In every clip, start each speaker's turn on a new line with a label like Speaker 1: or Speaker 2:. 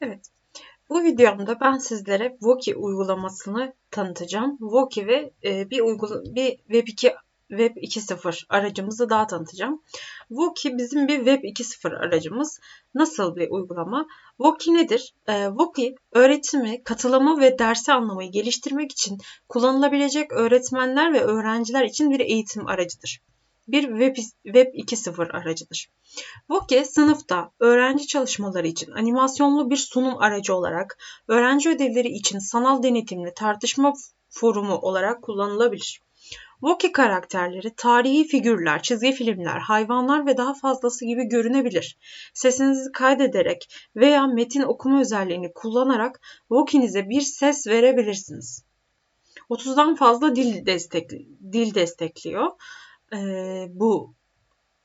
Speaker 1: Evet. Bu videomda ben sizlere Voki uygulamasını tanıtacağım. Voki ve e, bir uygula bir Web 2 Web 2.0 aracımızı daha tanıtacağım. Voki bizim bir Web 2.0 aracımız. Nasıl bir uygulama? Voki nedir? E, Voki öğretimi, katılımı ve dersi anlamayı geliştirmek için kullanılabilecek öğretmenler ve öğrenciler için bir eğitim aracıdır bir Web, Web 2.0 aracıdır. Voke sınıfta öğrenci çalışmaları için animasyonlu bir sunum aracı olarak, öğrenci ödevleri için sanal denetimli tartışma forumu olarak kullanılabilir. Voki karakterleri tarihi figürler, çizgi filmler, hayvanlar ve daha fazlası gibi görünebilir. Sesinizi kaydederek veya metin okuma özelliğini kullanarak Voki'nize bir ses verebilirsiniz. 30'dan fazla dil, destek, dil destekliyor e, bu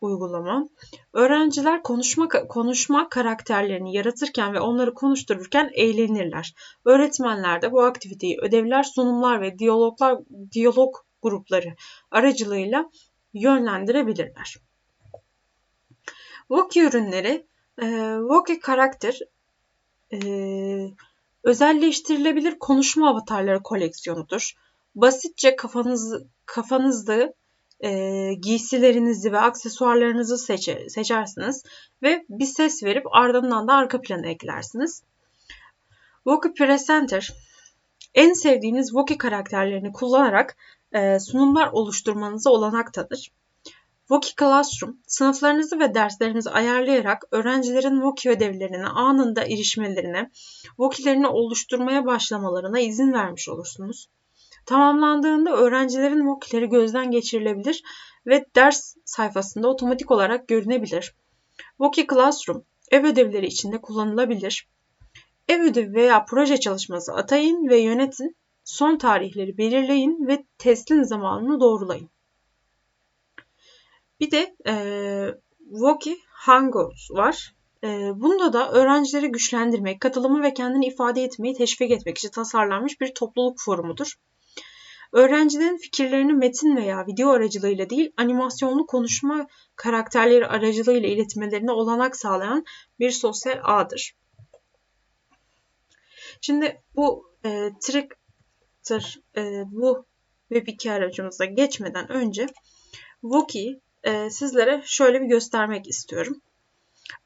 Speaker 1: uygulama. Öğrenciler konuşma konuşma karakterlerini yaratırken ve onları konuştururken eğlenirler. Öğretmenler de bu aktiviteyi ödevler, sunumlar ve diyaloglar diyalog grupları aracılığıyla yönlendirebilirler. Voki ürünleri e, Voki karakter e, özelleştirilebilir konuşma avatarları koleksiyonudur. Basitçe kafanız, kafanızda e, giysilerinizi ve aksesuarlarınızı seçer, seçersiniz ve bir ses verip ardından da arka planı eklersiniz. Voki Presenter en sevdiğiniz Voki karakterlerini kullanarak e, sunumlar oluşturmanıza olanak tanır. Voki Classroom, sınıflarınızı ve derslerinizi ayarlayarak öğrencilerin Voki ödevlerine anında erişmelerine, Voki'lerini oluşturmaya başlamalarına izin vermiş olursunuz. Tamamlandığında öğrencilerin VOK'leri gözden geçirilebilir ve ders sayfasında otomatik olarak görünebilir. Voki Classroom ev ödevleri içinde kullanılabilir. Ev ödevi veya proje çalışması atayın ve yönetin, son tarihleri belirleyin ve teslim zamanını doğrulayın. Bir de e, Voki Hangouts var. E, bunda da öğrencileri güçlendirmek, katılımı ve kendini ifade etmeyi teşvik etmek için tasarlanmış bir topluluk forumudur. Öğrencilerin fikirlerini metin veya video aracılığıyla değil, animasyonlu konuşma karakterleri aracılığıyla iletmelerine olanak sağlayan bir sosyal ağdır. Şimdi bu e, Trickster e, bu Web2 aracımıza geçmeden önce Voki e, sizlere şöyle bir göstermek istiyorum.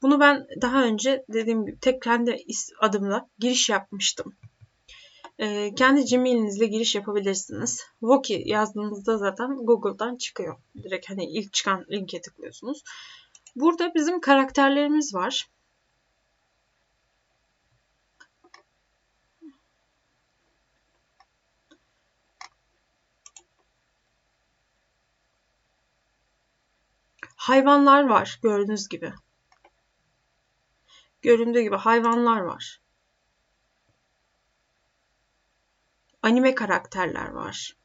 Speaker 1: Bunu ben daha önce dediğim gibi tek kendi adımla giriş yapmıştım. E, kendi Gmail'inizle giriş yapabilirsiniz. Voki yazdığınızda zaten Google'dan çıkıyor. Direkt hani ilk çıkan linke tıklıyorsunuz. Burada bizim karakterlerimiz var. Hayvanlar var gördüğünüz gibi. Göründüğü gibi hayvanlar var. Anime karakterler var.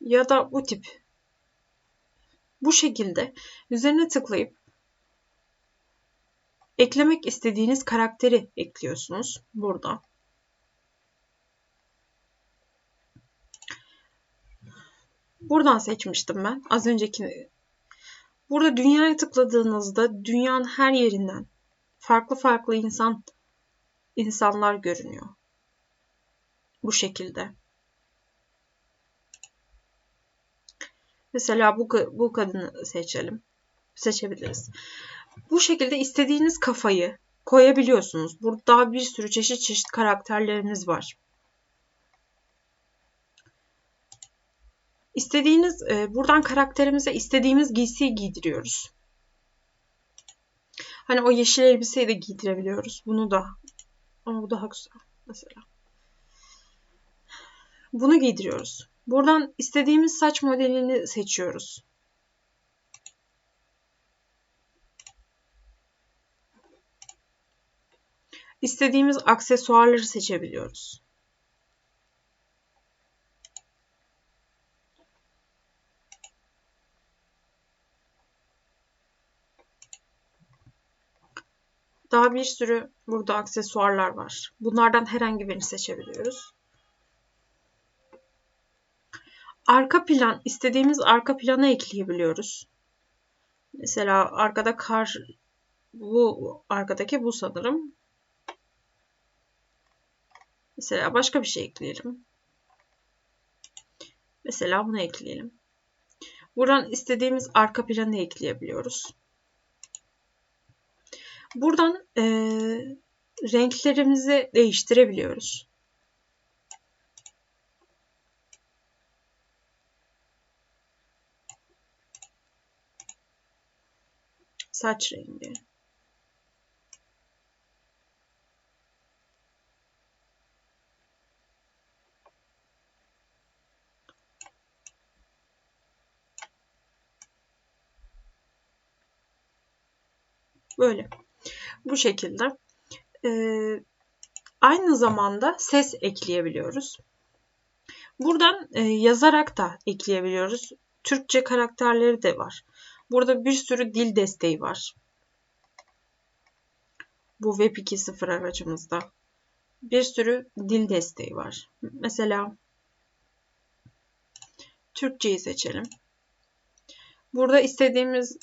Speaker 1: Ya da bu tip. Bu şekilde üzerine tıklayıp eklemek istediğiniz karakteri ekliyorsunuz burada. Buradan seçmiştim ben. Az önceki Burada dünyaya tıkladığınızda dünyanın her yerinden farklı farklı insan insanlar görünüyor. Bu şekilde. Mesela bu, bu kadını seçelim. Seçebiliriz. Bu şekilde istediğiniz kafayı koyabiliyorsunuz. Burada bir sürü çeşit çeşit karakterlerimiz var. İstediğiniz, e, buradan karakterimize istediğimiz giysiyi giydiriyoruz. Hani o yeşil elbiseyi de giydirebiliyoruz. Bunu da. Ama bu daha güzel mesela. Bunu giydiriyoruz. Buradan istediğimiz saç modelini seçiyoruz. İstediğimiz aksesuarları seçebiliyoruz. Daha bir sürü burada aksesuarlar var. Bunlardan herhangi birini seçebiliyoruz. Arka plan, istediğimiz arka plana ekleyebiliyoruz. Mesela arkada kar bu arkadaki bu sanırım. Mesela başka bir şey ekleyelim. Mesela bunu ekleyelim. Buradan istediğimiz arka planı ekleyebiliyoruz. Buradan e, renklerimizi değiştirebiliyoruz. Saç rengi. Böyle. Bu şekilde. Ee, aynı zamanda ses ekleyebiliyoruz. Buradan e, yazarak da ekleyebiliyoruz. Türkçe karakterleri de var. Burada bir sürü dil desteği var. Bu Web 2.0 aracımızda. Bir sürü dil desteği var. Mesela Türkçeyi seçelim. Burada istediğimiz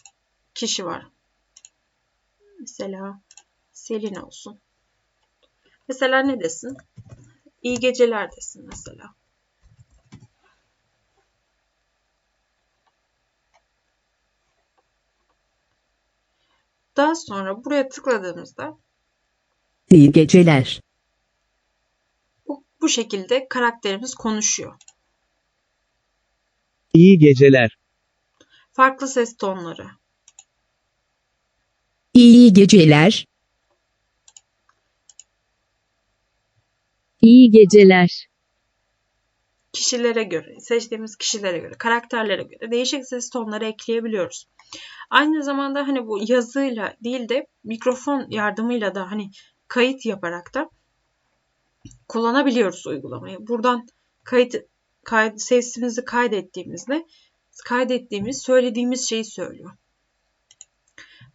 Speaker 1: kişi var. Mesela Selin olsun. Mesela ne desin? İyi geceler desin mesela. Daha sonra buraya tıkladığımızda
Speaker 2: İyi geceler.
Speaker 1: bu, bu şekilde karakterimiz konuşuyor.
Speaker 3: İyi geceler.
Speaker 1: Farklı ses tonları.
Speaker 2: İyi geceler.
Speaker 4: İyi geceler.
Speaker 1: kişilere göre, seçtiğimiz kişilere göre, karakterlere göre değişik ses tonları ekleyebiliyoruz. Aynı zamanda hani bu yazıyla değil de mikrofon yardımıyla da hani kayıt yaparak da kullanabiliyoruz uygulamayı. Buradan kayıt, kayıt sesimizi kaydettiğimizde kaydettiğimiz, söylediğimiz şeyi söylüyor.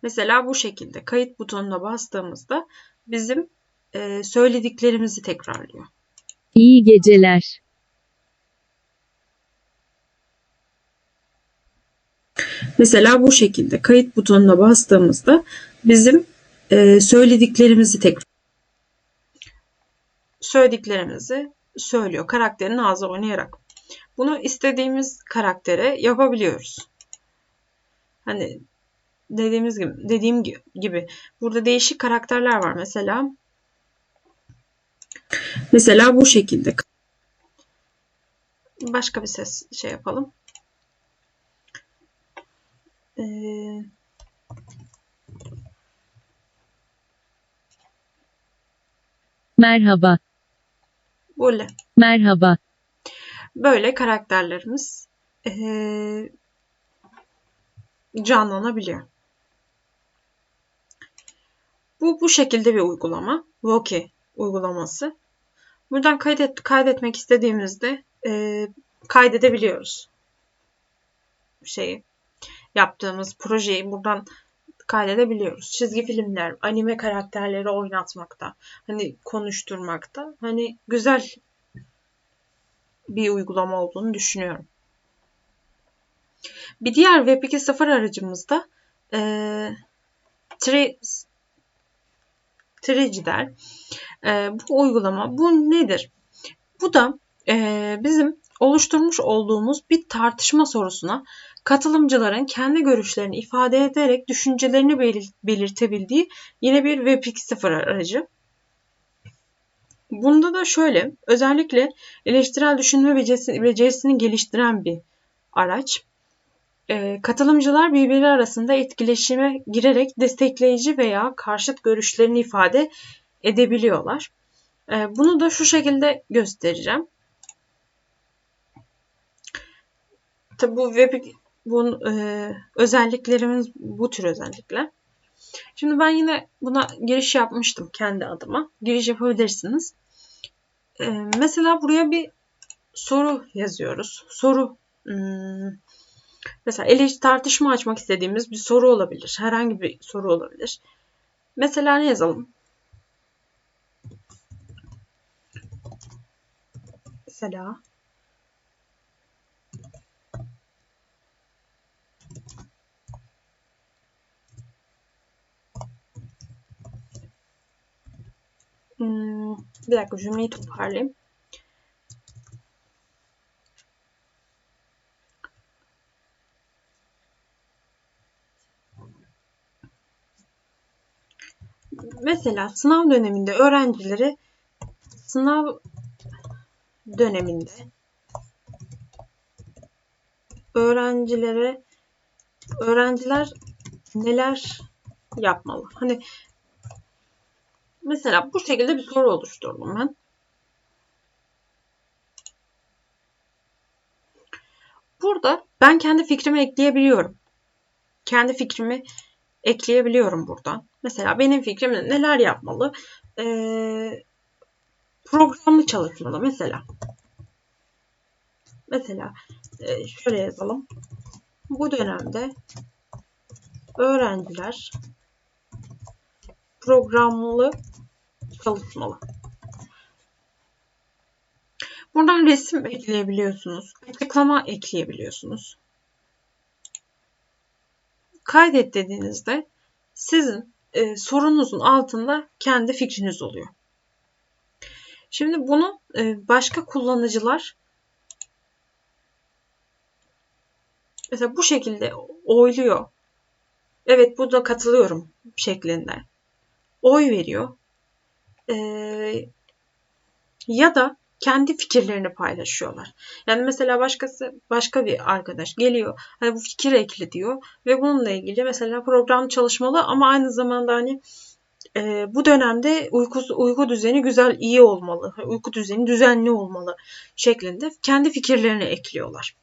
Speaker 1: Mesela bu şekilde kayıt butonuna bastığımızda bizim e, söylediklerimizi tekrarlıyor.
Speaker 4: İyi geceler.
Speaker 1: Mesela bu şekilde kayıt butonuna bastığımızda bizim e, söylediklerimizi tekrar söylediklerimizi söylüyor. Karakterin ağzı oynayarak. Bunu istediğimiz karaktere yapabiliyoruz. Hani dediğimiz gibi dediğim gibi burada değişik karakterler var. Mesela mesela bu şekilde başka bir ses şey yapalım. Ee,
Speaker 4: Merhaba.
Speaker 1: böyle
Speaker 4: Merhaba.
Speaker 1: böyle karakterlerimiz ee, canlanabiliyor. Bu bu şekilde bir uygulama. Voki uygulaması. Buradan kaydet, kaydetmek istediğimizde e, kaydedebiliyoruz. Şeyi yaptığımız projeyi buradan kaydedebiliyoruz. Çizgi filmler, anime karakterleri oynatmakta, hani konuşturmakta, hani güzel bir uygulama olduğunu düşünüyorum. Bir diğer Web 2.0 aracımızda e, Tri, Trigider. E, bu uygulama bu nedir? Bu da e, bizim oluşturmuş olduğumuz bir tartışma sorusuna katılımcıların kendi görüşlerini ifade ederek düşüncelerini belirtebildiği yine bir Web 2.0 aracı. Bunda da şöyle, özellikle eleştirel düşünme becerisini geliştiren bir araç. E, katılımcılar birbiri arasında etkileşime girerek destekleyici veya karşıt görüşlerini ifade edebiliyorlar. E, bunu da şu şekilde göstereceğim. Tabi bu web bu e, özelliklerimiz bu tür özellikler. Şimdi ben yine buna giriş yapmıştım kendi adıma. Giriş yapabilirsiniz. E, mesela buraya bir soru yazıyoruz. Soru hmm, Mesela eleştiri tartışma açmak istediğimiz bir soru olabilir. Herhangi bir soru olabilir. Mesela ne yazalım? Mesela Hmm, bir dakika cümleyi toparlayayım. Mesela sınav döneminde öğrencileri sınav döneminde öğrencilere öğrenciler neler yapmalı? Hani mesela bu şekilde bir soru oluşturdum ben. Burada ben kendi fikrimi ekleyebiliyorum. Kendi fikrimi ekleyebiliyorum buradan. Mesela benim fikrim neler yapmalı? Ee, programlı çalışmalı mesela. Mesela e, şöyle yazalım. Bu dönemde öğrenciler programlı çalışmalı. Buradan resim ekleyebiliyorsunuz. Açıklama ekleyebiliyorsunuz. Kaydet dediğinizde sizin e, sorunuzun altında kendi fikriniz oluyor. Şimdi bunu e, başka kullanıcılar mesela bu şekilde oyluyor. Evet burada katılıyorum şeklinde. Oy veriyor. E, ya da kendi fikirlerini paylaşıyorlar. Yani mesela başkası başka bir arkadaş geliyor hani bu fikir ekle diyor ve bununla ilgili mesela program çalışmalı ama aynı zamanda hani e, bu dönemde uyku, uyku düzeni güzel iyi olmalı. Uyku düzeni düzenli olmalı şeklinde kendi fikirlerini ekliyorlar.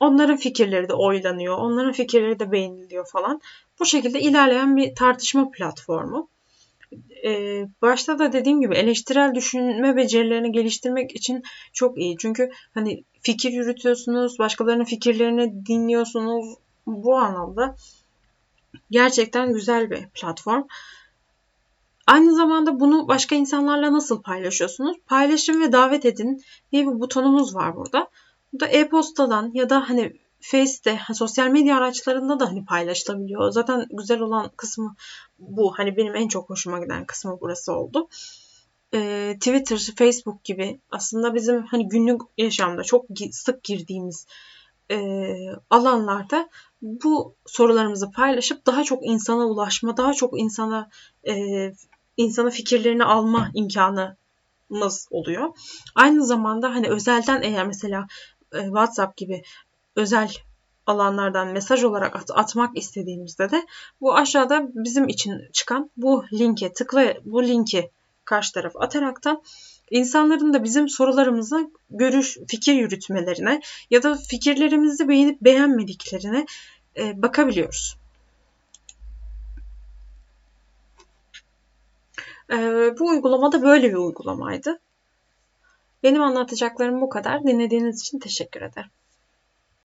Speaker 1: Onların fikirleri de oylanıyor. Onların fikirleri de beğeniliyor falan. Bu şekilde ilerleyen bir tartışma platformu e, başta da dediğim gibi eleştirel düşünme becerilerini geliştirmek için çok iyi. Çünkü hani fikir yürütüyorsunuz, başkalarının fikirlerini dinliyorsunuz. Bu anlamda gerçekten güzel bir platform. Aynı zamanda bunu başka insanlarla nasıl paylaşıyorsunuz? Paylaşın ve davet edin diye bir butonumuz var burada. Bu da e-postadan ya da hani Face'te, sosyal medya araçlarında da hani paylaşılabiliyor. Zaten güzel olan kısmı bu. Hani benim en çok hoşuma giden kısmı burası oldu. Ee, Twitter, Facebook gibi aslında bizim hani günlük yaşamda çok sık girdiğimiz e, alanlarda bu sorularımızı paylaşıp daha çok insana ulaşma, daha çok insana e, insana fikirlerini alma imkanımız oluyor. Aynı zamanda hani özelden eğer mesela e, WhatsApp gibi özel alanlardan mesaj olarak at- atmak istediğimizde de bu aşağıda bizim için çıkan bu linke tıkla bu linki karşı taraf ataraktan insanların da bizim sorularımıza görüş, fikir yürütmelerine ya da fikirlerimizi beğenip beğenmediklerine e, bakabiliyoruz. E, bu uygulama da böyle bir uygulamaydı. Benim anlatacaklarım bu kadar. Dinlediğiniz için teşekkür ederim.